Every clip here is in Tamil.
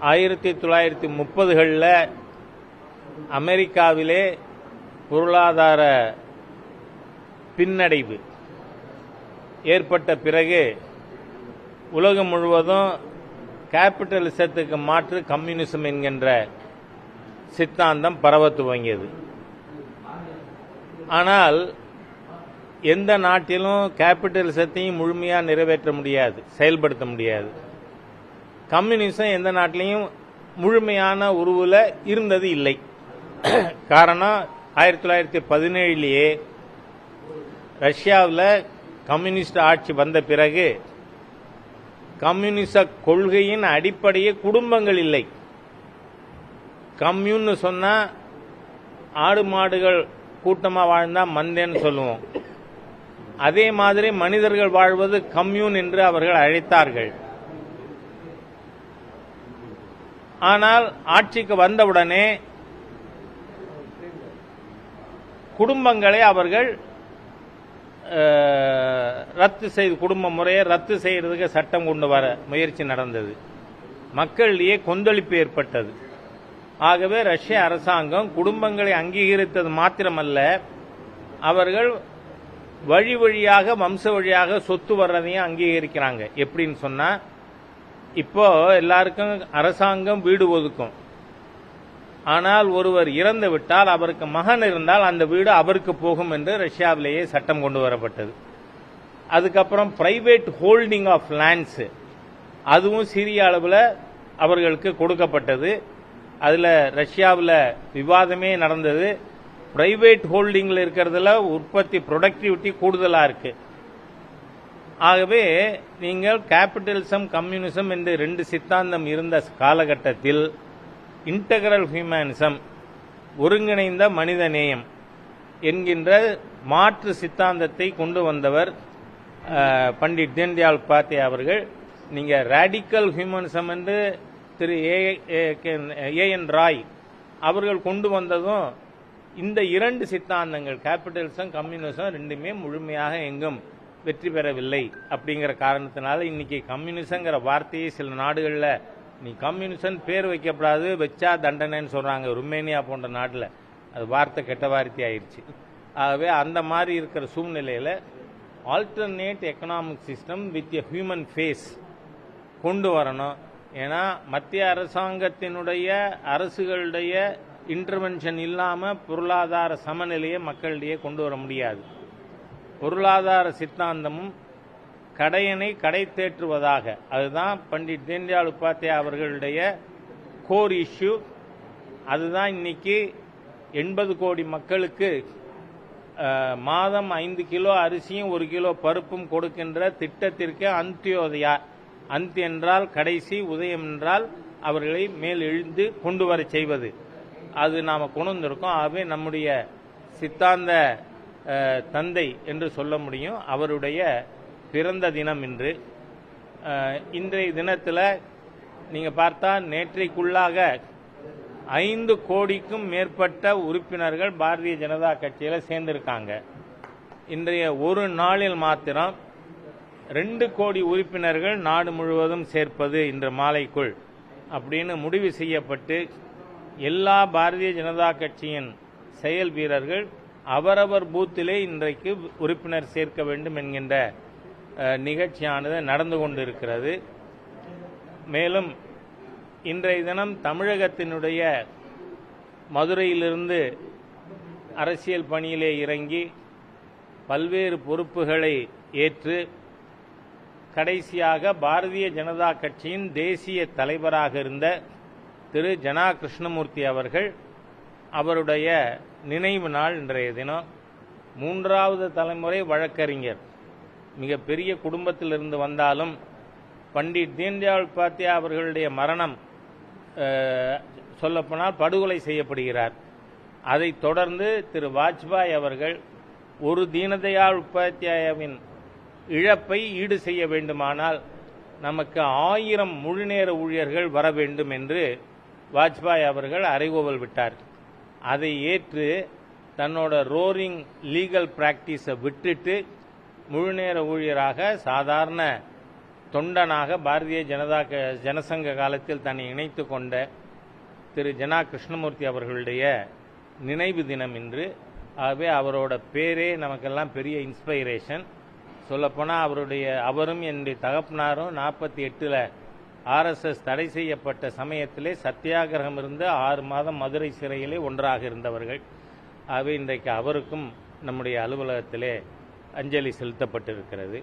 ஆயிரத்தி தொள்ளாயிரத்தி முப்பதுகளில் அமெரிக்காவிலே பொருளாதார பின்னடைவு ஏற்பட்ட பிறகு உலகம் முழுவதும் கேபிட்டலிசத்துக்கு மாற்று கம்யூனிசம் என்கின்ற சித்தாந்தம் பரவ துவங்கியது. ஆனால் எந்த நாட்டிலும் கேபிட்டலிசத்தையும் முழுமையாக நிறைவேற்ற முடியாது செயல்படுத்த முடியாது. கம்யூனிசம் எந்த நாட்டிலையும் முழுமையான உருவில் இருந்தது இல்லை. காரணம் ஆயிரத்தி தொள்ளாயிரத்தி பதினேழுலேயே ரஷ்யாவில் கம்யூனிஸ்ட் ஆட்சி வந்த பிறகு கம்யூனிச கொள்கையின் அடிப்படையே குடும்பங்கள் இல்லை. கம்யூன்னு சொன்னால் ஆடு மாடுகள் கூட்டமாக வாழ்ந்தால் மந்தேன்னு சொல்லுவோம். அதே மாதிரி மனிதர்கள் வாழ்வது கம்யூன் என்று அவர்கள் அழைத்தார்கள். ஆனால் ஆட்சிக்கு வந்தவுடனே குடும்பங்களை அவர்கள் ரத்து செய்து குடும்ப முறையை ரத்து செய்யறதுக்கு சட்டம் கொண்டு வர முயற்சி நடந்தது. மக்களிடையே கொந்தளிப்பு ஏற்பட்டது. ஆகவே ரஷ்ய அரசாங்கம் குடும்பங்களை அங்கீகரித்தது மாத்திரமல்ல அவர்கள் வழி வழியாக வம்ச வழியாக சொத்து வர்றதையும் அங்கீகரிக்கிறாங்க. எப்படின்னு சொன்னா இப்போ எல்லாருக்கும் அரசாங்கம் வீடு ஒதுக்கும். ஆனால் ஒருவர் இறந்து விட்டால் அவருக்கு மகன் இருந்தால் அந்த வீடு அவருக்கு போகும் என்று ரஷ்யாவிலேயே சட்டம் கொண்டு வரப்பட்டது. அதுக்கப்புறம் பிரைவேட் ஹோல்டிங் ஆஃப் லேண்ட்ஸ் அதுவும் சிறிய அளவில் அவர்களுக்கு கொடுக்கப்பட்டது. அதில் ரஷ்யாவில் விவாதமே நடந்தது. பிரைவேட் ஹோல்டிங்கில் இருக்கிறதுல உற்பத்தி ப்ரொடக்டிவிட்டி கூடுதலாக இருக்குது ஆகவே நீங்கள் கேபிட்டலிசம் கம்யூனிசம் என்று ரெண்டு சித்தாந்தம் இருந்த காலகட்டத்தில் இன்டகரல் ஹியூமனிசம் ஒருங்கிணைந்த மனித நேயம் என்கின்ற மாற்று சித்தாந்தத்தை கொண்டு வந்தவர் பண்டிட் தீன்தயாள் உபாத்யாய் அவர்கள். நீங்கள் ரேடிக்கல் ஹியூமனிசம் என்று திரு ஏ என் ராய் அவர்கள் கொண்டு வந்ததும் இந்த இரண்டு சித்தாந்தங்கள் கேபிட்டலிசம் கம்யூனிசம் ரெண்டுமே முழுமையாக எங்கும் வெற்றி பெறவில்லை அப்படிங்கிற காரணத்தினால இன்னைக்கு கம்யூனிசங்கிற வார்த்தையை சில நாடுகளில் நீ கம்யூனிசன் பேர் வைக்கப்படாது வச்சா தண்டனைன்னு சொல்கிறாங்க ருமேனியா போன்ற நாட்டில் அது வார்த்தை கெட்ட வார்த்தை ஆயிடுச்சு. ஆகவே அந்த மாதிரி இருக்கிற சூழ்நிலையில் alternate economic system with a human face கொண்டு வரணும். ஏன்னா மத்திய அரசாங்கத்தினுடைய அரசுகளுடைய இன்டர்வென்ஷன் இல்லாமல் பொருளாதார சமநிலையை மக்களிடையே கொண்டு வர முடியாது. பொருளாதார சித்தாந்தமும் கடையனை கடை தேற்றுவதாக. அதுதான் பண்டிட் தீன்தயாள் உபாத்தியா அவர்களுடைய கோர் இஷ்யூ. அதுதான் இன்னைக்கு எண்பது கோடி மக்களுக்கு மாதம் ஐந்து கிலோ அரிசியும் ஒரு கிலோ பருப்பும் கொடுக்கின்ற திட்டத்திற்கு அந்தியோதயா. அந்த் என்றால் கடைசி உதயம் என்றால் அவர்களை மேல் எழுந்து கொண்டு வர செய்வது. அது நாம் கொண்டு வந்திருக்கோம். ஆகவே நம்முடைய சித்தாந்த தந்தை என்று சொல்ல முடியும். அவருடைய பிறந்த தினம் இன்று. இன்றைய தினத்தில் நீங்கள் பார்த்தா நேற்றைக்குள்ளாக ஐந்து கோடிக்கும் மேற்பட்ட உறுப்பினர்கள் பாரதிய ஜனதா கட்சியில் சேர்ந்திருக்காங்க. இன்றைய ஒரு நாளில் மாத்திரம் ரெண்டு கோடி உறுப்பினர்கள் நாடு முழுவதும் சேர்ப்பது இன்று மாலைக்குள் அப்படின்னு முடிவு செய்யப்பட்டு எல்லா பாரதிய ஜனதா கட்சியின் செயல் வீரர்கள் அவரவர் பூத்திலே இன்றைக்கு உறுப்பினர் சேர்க்க வேண்டும் என்கின்ற நிகழ்ச்சியானது நடந்து கொண்டிருக்கிறது. மேலும் இன்றைய தினம் தமிழகத்தினுடைய மதுரையிலிருந்து அரசியல் பணியிலே இறங்கி பல்வேறு பொறுப்புகளை ஏற்று கடைசியாக பாரதிய ஜனதா கட்சியின் தேசிய தலைவராக இருந்த திரு. ஜனா கிருஷ்ணமூர்த்தி அவர்கள் அவருடைய நினைவு நாள் இன்றைய தினம். மூன்றாவது தலைமுறை வழக்கறிஞர். மிகப்பெரிய குடும்பத்திலிருந்து வந்தாலும் பண்டிட் தீன்தயாள் உபாத்யா அவர்களுடைய மரணம் சொல்லப்போனால் படுகொலை செய்யப்படுகிறார். அதைத் தொடர்ந்து திரு வாஜ்பாய் அவர்கள் ஒரு தீனதயாள் உபாத்யாயாவின் இழப்பை ஈடு செய்ய வேண்டுமானால் நமக்கு ஆயிரம் முழுநேர ஊழியர்கள் வர வேண்டும் என்று வாஜ்பாய் அவர்கள் அறைகோவல் விட்டார். அதை ஏற்று தன்னோட ரோரிங் லீகல் பிராக்டிஸை விட்டுட்டு முழுநேர ஊழியராக சாதாரண தொண்டனாக பாரதிய ஜனதா க- ஜனசங்க காலத்தில் தன்னை இணைத்து கொண்ட திரு ஜனா கிருஷ்ணமூர்த்தி அவர்களுடைய நினைவு தினம் இன்று. ஆகவே அவரோட பேரே நமக்கெல்லாம் பெரிய இன்ஸ்பைரேஷன். சொல்லப்போனால் அவருடைய அவரும் என்னுடைய தகப்பனாரும் நாற்பத்தி எட்டில் ஆர்எஸ்எஸ் தடை செய்யப்பட்ட சமயத்திலே சத்தியாகிரகம் இருந்து ஆறு மாதம் மதுரை சிறையிலே ஒன்றாக இருந்தவர்கள். ஆகவே இன்றைக்கு அவருக்கும் நம்முடைய அலுவலகத்திலே அஞ்சலி செலுத்தப்பட்டிருக்கிறது.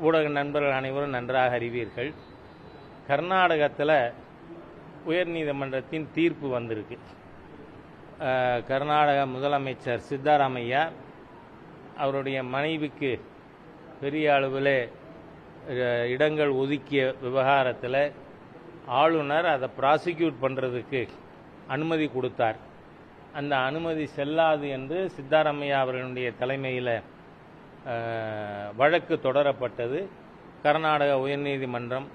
ஊடக நண்பர்கள் அனைவரும் நன்றாக அறிவீர்கள். கர்நாடகத்தில் உயர்நீதிமன்றத்தின் தீர்ப்பு வந்திருக்கு. கர்நாடக முதலமைச்சர் சித்தாராமையா அவருடைய மனைவிக்கு பெரிய அளவில் இடங்கள் ஒதுக்கிய விவகாரத்தில் ஆளுநர் அதை ப்ராசிக்யூட் பண்ணுறதுக்கு அனுமதி கொடுத்தார். அந்த அனுமதி செல்லாது என்று சித்தாராமையா அவர்களுடைய தலைமையில் வழக்கு தொடரப்பட்டது. கர்நாடக உயர்நீதிமன்றம்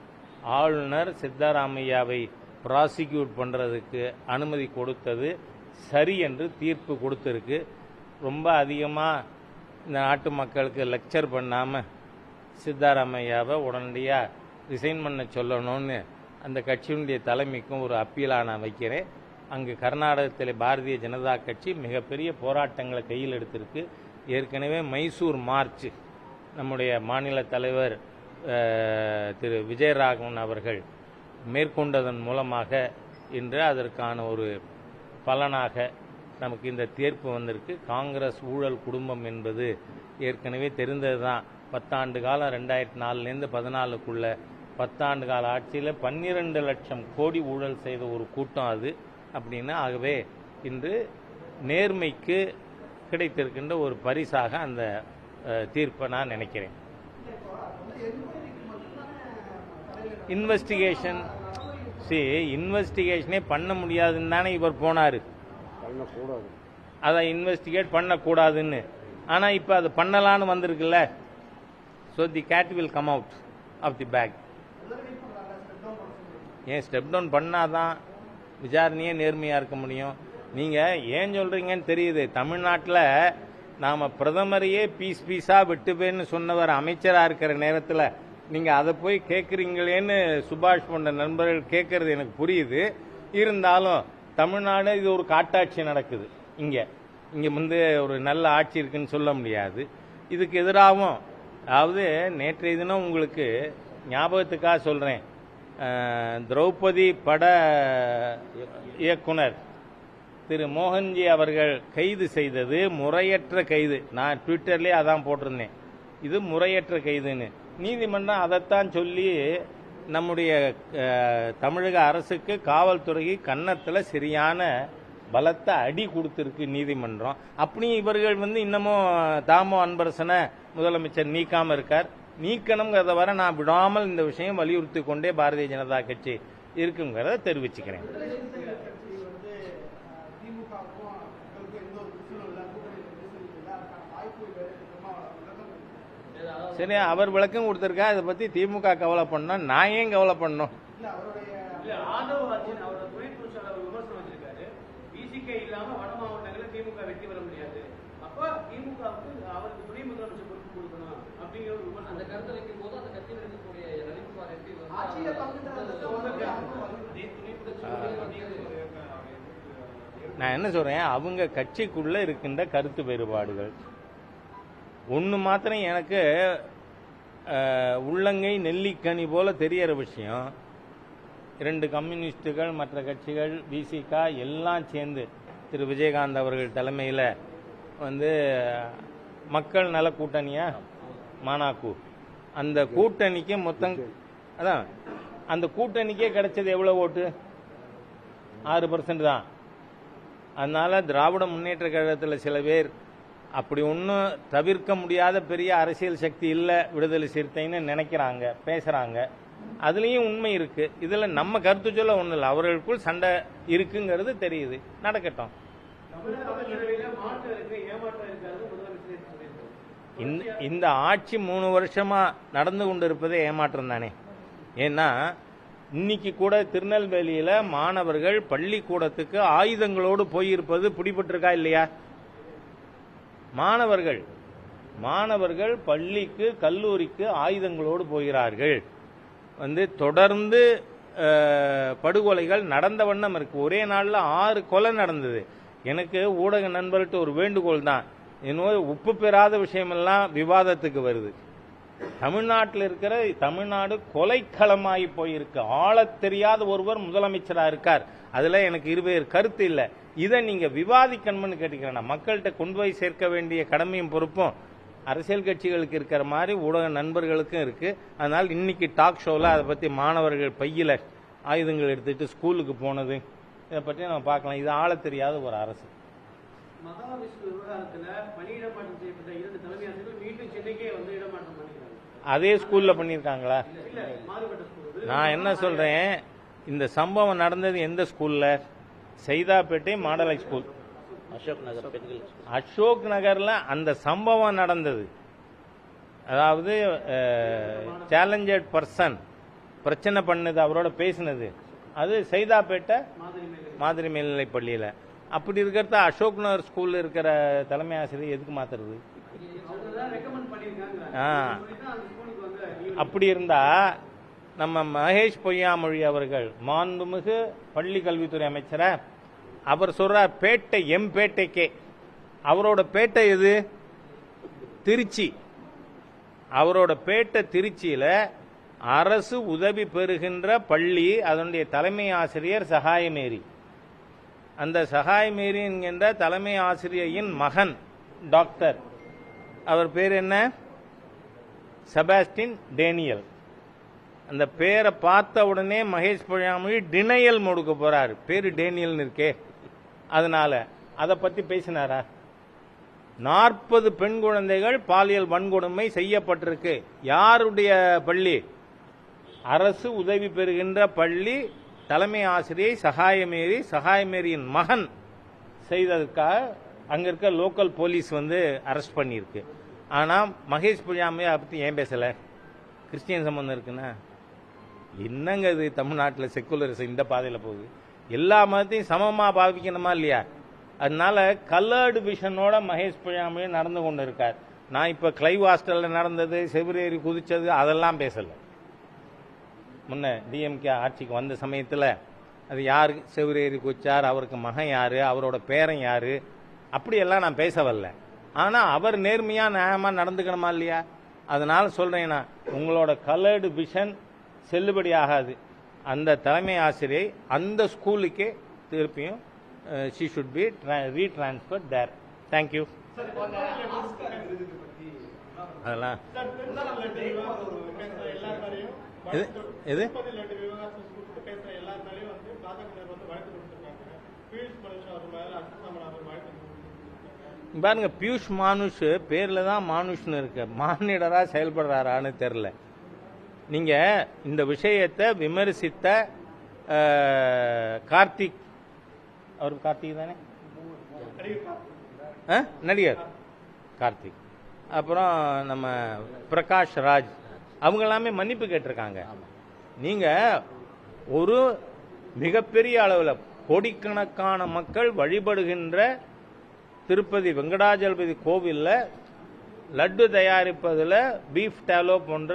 ஆளுநர் சித்தாராமையாவை ப்ராசிக்யூட் பண்ணுறதுக்கு அனுமதி கொடுத்தது. சரி என்று தீர்ப்பு கொடுத்துருக்கு. ரொம்ப அதிகமாக இந்த நாட்டு மக்களுக்கு லெக்சர் பண்ணாமல் சித்தாராமையாவை உடனடியாக ரிசைன் பண்ண சொல்லணும்னு அந்த கட்சியினுடைய தலைமைக்கும் ஒரு அப்பீலாக நான் வைக்கிறேன். அங்கு கர்நாடகத்தில் பாரதிய ஜனதா கட்சி மிகப்பெரிய போராட்டங்களை கையில் எடுத்திருக்கு. ஏற்கனவே மைசூர் மார்ச் நம்முடைய மாநில தலைவர் திரு விஜயராகவன் அவர்கள் மேற்கொண்டதன் மூலமாக இன்று அதற்கான ஒரு பலனாக நமக்கு இந்த தீர்ப்பு வந்திருக்கு. காங்கிரஸ் ஊழல் குடும்பம் என்பது ஏற்கனவே தெரிந்தது தான் பத்தாண்டு காலம் ரெண்டாயிரத்தி நாலுலேருந்து பதினாலுக்குள்ள பத்தாண்டு கால ஆட்சியில் பன்னிரெண்டு லட்சம் கோடி ஊழல் செய்த ஒரு கூட்டம் அது அப்படின்னு ஆகவே இன்று நேர்மைக்கு கிடைத்திருக்கின்ற ஒரு பரிசாக அந்த தீர்ப்பை நான் நினைக்கிறேன். இன்வெஸ்டிகேஷன் சி இன்வெஸ்டிகேஷனே பண்ண முடியாதுன்னு தானே இவர் போனார். பண்ணக்கூடாது. அதை இன்வெஸ்டிகேட் பண்ணக்கூடாதுன்னு. ஆனால் இப்போ அது பண்ணலான்னு வந்திருக்குல்ல. So the cat will come out of the bag ஏன் ஸ்டெப் டவுன் பண்ணாதான் விசாரணையே நேர்மையாக இருக்க முடியும்? நீங்கள் ஏன் சொல்கிறீங்கன்னு தெரியுது. தமிழ்நாட்டில் நாம் பிரதமரையே பீஸ் பீஸாக வெட்டுவேன்னு சொன்னவர் அமைச்சராக இருக்கிற நேரத்தில் நீங்கள் அதை போய் கேட்குறீங்களேன்னு சுபாஷ் போன்ற நண்பர்கள் கேட்கறது எனக்கு புரியுது. இருந்தாலும் தமிழ்நாடு இது ஒரு காட்டாட்சி நடக்குது. இங்கே. இங்கே வந்து ஒரு நல்ல ஆட்சி இருக்குன்னு சொல்ல முடியாது. இதுக்கு எதிராகவும் அதாவது நேற்றைய தினம் உங்களுக்கு ஞாபகத்துக்காக சொல்கிறேன் திரௌபதி பட இயக்குனர் திரு மோகன்ஜி அவர்கள் கைது செய்தது முறையற்ற கைது. நான் ட்விட்டர்லேயே அதான் போட்டிருந்தேன். இது முறையற்ற கைதுன்னு. நீதிமன்றம் அதைத்தான் சொல்லி நம்முடைய தமிழக அரசுக்கு காவல்துறைக்கு கன்னத்தில் சரியான பலத்த அடி கொடுத்துருக்கு நீதிமன்றம். அப்படியும் இவர்கள் வந்து இன்னமும் தாமோ அன்பரசனை முதலமைச்சர் நீக்காம இருக்கார். நீக்கணுங்கிறத வர நான் விடாமல் இந்த விஷயம் வலியுறுத்தி கொண்டே பாரதிய ஜனதா கட்சி இருக்குங்கிறத தெரிவிச்சுக்கிறேன். சரி அவர் விளக்கம் கொடுத்திருக்கா இதை பத்தி திமுக கவலை பண்ணோம். நான் ஏன் கவலை பண்ணோம் இல்ல, ஆதவ அர்ஜுன் அவரோட துணை புருஷர் அவர் விமர்சனம் வச்சிருக்காரு பிசிகே இல்லாம வட மாவட்டங்களில் திமுக வெற்றி பெற முடியாது அப்ப திமுகவுக்கு அவருக்கு துணை முதலமைச்சர் பொறுப்பு கொடுக்கணும் அப்படிங்கிற ஒரு விமர்சனம் அந்த கருத்தை வைக்கும் போது அந்த கட்சியில் இருக்கக்கூடிய லலித்குமார் எம்பி வந்து ஆட்சியில பங்கு நான் என்ன சொல்றேன்? அவங்க கட்சிக்குள்ள இருக்கின்ற கருத்து வேறுபாடுகள். ஒன்று மாத்திரம் எனக்கு உள்ளங்கை நெல்லிக்கனி போல தெரியற விஷயம். இரண்டு கம்யூனிஸ்டுகள் மற்ற கட்சிகள் விசிகா எல்லாம் சேர்ந்து திரு விஜயகாந்த் அவர்கள் தலைமையில் வந்து மக்கள் நல கூட்டணியா மானாக்கு. அந்த கூட்டணிக்கு மொத்தம் அதான் அந்த கூட்டணிக்கே கிடைச்சது எவ்வளோ ஓட்டு? ஆறு பர்சன்ட் தான். அதனால திராவிட முன்னேற்ற கழகத்தில் சில பேர் அப்படி ஒன்றும் தவிர்க்க முடியாத பெரிய அரசியல் சக்தி இல்லை விடுதலை சிறுத்தைன்னு நினைக்கிறாங்க பேசுகிறாங்க அதுலேயும் உண்மை இருக்கு. இதில் நம்ம கருத்து சொல்ல ஒன்றும் இல்லை. அவர்களுக்குள் சண்டை இருக்குங்கிறது தெரியுது. நடக்கட்டும். இந்த இந்த ஆட்சி மூணு வருஷமா நடந்து கொண்டிருப்பதே ஏமாற்றம் தானே? ஏன்னா இன்னைக்கு கூட திருநெல்வேலியில மாணவர்கள் பள்ளிக்கூடத்துக்கு ஆயுதங்களோடு போயிருப்பது பிடிபட்டிருக்கா இல்லையா? மாணவர்கள் மாணவர்கள் பள்ளிக்கு கல்லூரிக்கு ஆயுதங்களோடு போகிறார்கள். வந்து தொடர்ந்து படுகொலைகள் நடந்த வண்ணம் இருக்கு. ஒரே நாளில் ஆறு கொலை நடந்தது. எனக்கு ஊடக நண்பர்கிட்ட ஒரு வேண்டுகோள் தான். இன்னும் உப்பு பெறாத விஷயமெல்லாம் விவாதத்துக்கு வருது. தமிழ்நாட்டில் இருக்கிற தமிழ்நாடு கொலைக்களமாகி போயிருக்கு. ஆளத் தெரியாத ஒருவர் முதலமைச்சராக இருக்கார். அதில் எனக்கு இருவேறு கருத்து இல்லை. இதை நீங்கள் விவாதிக்கணும்னு கேட்டுக்கிறேன் மக்கள்கிட்ட கொண்டு போய் சேர்க்க வேண்டிய கடமையும் பொறுப்பும் அரசியல் கட்சிகளுக்கு இருக்கிற மாதிரி ஊடக நண்பர்களுக்கும் இருக்கு. அதனால் இன்னைக்கு டாக் ஷோவில் அதை பற்றி மாணவர்கள் பையில் ஆயுதங்கள் எடுத்துட்டு ஸ்கூலுக்கு போனது இதை பற்றி நம்ம பார்க்கலாம். இது ஆளத் தெரியாத ஒரு அரசு. மகாவிஷ்ணு விவகாரத்துல பணியிட மாற்றம் செய்யப்பட்ட இரண்டு தலைமை ஆசிரியர்கள் மீண்டும் சென்னைக்கே வந்து இடமாற்றம் பண்ணிக்கிறாங்க. அதே ஸ்கூல்ல ஸ்கூல் நான் என்ன சொல்றேன் இந்த சம்பவம் நடந்தது எந்த ஸ்கூல்ல? Saidapet model high school. Ashok Nagar பெண்கள் அசோக் நகர்ல அந்த சம்பவம் நடந்தது. அதாவது சேலஞ்சட் பர்சன் பிரச்சனை பண்ணது அவரோட பேசினது. அது சைதாப்பேட்டை மாதிரி மேலே மாதிரி மேல்நிலைப் பள்ளியில. அப்படி இருக்கிறத அசோக் நகர் ஸ்கூலில் இருக்கிற தலைமை ஆசிரியர் எதுக்கு மாத்துறது? ஆ. அப்படி இருந்தா நம்ம மகேஷ் பொய்யாமொழி அவர்கள் மாண்புமிகு பள்ளி கல்வித்துறை அமைச்சரா அவர் சொல்றார் பேட்டை எம் பேட்டைக்கே அவரோட பேட்டை எது? திருச்சி. அவரோட பேட்டை திருச்சியில அரசு உதவி பெறுகின்ற பள்ளி அதனுடைய தலைமை ஆசிரியர் சகாயமேரி. அந்த சகாயமேரி என்கின்ற தலைமை ஆசிரியையின் மகன் டாக்டர். அவர் பேர் என்ன? Sebastian Daniel. அந்த பேரை பார்த்த உடனே மகேஷ் பொழியாமொழி டினையல் முடுக்க போறாரு. பேரு டேனியல்னு இருக்கே. அதனால அதை பத்தி பேசினாரா? நாற்பது பெண் குழந்தைகள் பாலியல் வன்கொடுமை செய்யப்பட்டிருக்கு. யாருடைய பள்ளி? அரசு உதவி பெறுகின்ற பள்ளி தலைமை ஆசிரியை சகாயமேரி சகாயமேரியின் மகன் செய்ததுக்காக அங்கே இருக்க லோக்கல் போலீஸ் வந்து அரெஸ்ட் பண்ணியிருக்கு. ஆனால் மகேஷ் புரியாமையா அதை பற்றி ஏன் பேசலை? கிறிஸ்டியன் சம்பந்தம் இருக்குன்னா? என்னங்க இது தமிழ்நாட்டில் செக்குலரிசம் இந்த பாதையில் போகுது? எல்லா மதத்தையும் சமமாக பாவிக்கணுமா இல்லையா? அதனால கலர்டு விஷனோட மகேஷ் பொய்யாமொழி நடந்து கொண்டு இருக்கார். நான் இப்போ கிளைவ் ஹாஸ்டலில் நடந்தது செவிரேறி குதிச்சது அதெல்லாம் பேசலை. முன்ன டிஎம்கே ஆட்சிக்கு வந்த சமயத்தில் அது யார்? செவிரேறி குச்சார் அவருக்கு மகன் யாரு? அவரோட பேரன் யாரு? அப்படியெல்லாம் நான் பேச வரல. ஆனால் அவர் நேர்மையாக நியாயமாக நடந்துக்கணுமா இல்லையா? அதனால சொல்றேன் நான். உங்களோட கலர்டு விஷன் செல்லுபடி ஆகாது. அந்த தலைமை ஆசிரியை அந்த ஸ்கூலுக்கே திருப்பியும் she should be retransfer there thank you அதெல்லாம். எது? எது? பாருங்க பியூஷ் மானுஷ் பேர்ல தான் மானுஷ்னு இருக்கு. மானிடரா செயல்படுறாரான்னு தெரியல. நீங்க இந்த விஷயத்தை விமர்சித்த கார்த்திக். அவர் கார்த்திக் தானே? நடிகர். கார்த்திக். அப்புறம் நம்ம பிரகாஷ் ராஜ். அவங்க எல்லாமே மன்னிப்பு கேட்டிருக்காங்க. நீங்க ஒரு மிகப்பெரிய அளவில் கோடிக்கணக்கான மக்கள் வழிபடுகின்ற திருப்பதி வெங்கடாஜலபதி கோவில்ல லட்டு தயாரிப்பதில் பீஃப் டாலோ போன்ற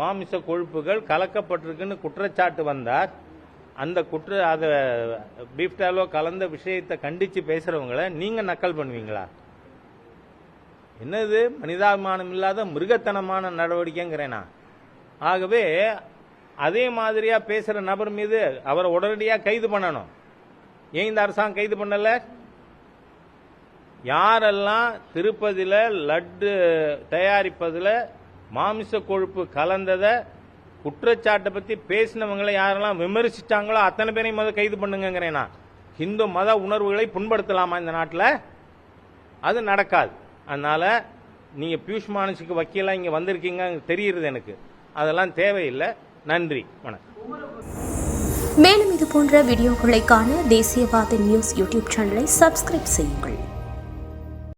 மாமிச கொழுப்புகள் கலக்கப்பட்டிருக்குன்னு குற்றச்சாட்டு வந்தார். அந்த குற்ற அத பீஃப் டாலோ கலந்த விஷயத்தை கண்டிச்சு பேசுறவங்கள நீங்க நக்கல் பண்ணுவீங்களா? என்னது? மனிதாபிமானம் இல்லாத மிருகத்தனமான நடவடிக்கைங்கிறேனா? ஆகவே அதே மாதிரியா பேசுற நபர் மீது அவரை உடனடியாக கைது பண்ணணும். ஏன் இந்த அரசாங்கம் கைது பண்ணல? யாரெல்லாம் திருப்பதியில் லட்டு தயாரிப்பதில் மாமிச கொழுப்பு கலந்ததை குற்றச்சாட்டை பற்றி பேசினவங்களை யாரெல்லாம் விமர்சிச்சாங்களோ அத்தனை பேரையும் முதல்ல கைது பண்ணுங்கிறேனா இந்து மத உணர்வுகளை புண்படுத்தலாமா இந்த நாட்டில்? அது நடக்காது. அதனால் நீங்கள் பியூஷ் மானுஷுக்கு வக்கீலாக இங்கே வந்திருக்கீங்க தெரியுறது எனக்கு. அதெல்லாம் தேவையில்லை. நன்றி. வணக்கம். மேலும் இது போன்ற வீடியோக்களை காண தேசியவாத நியூஸ் யூடியூப் சேனலை சப்ஸ்கிரைப் செய்யுங்கள்.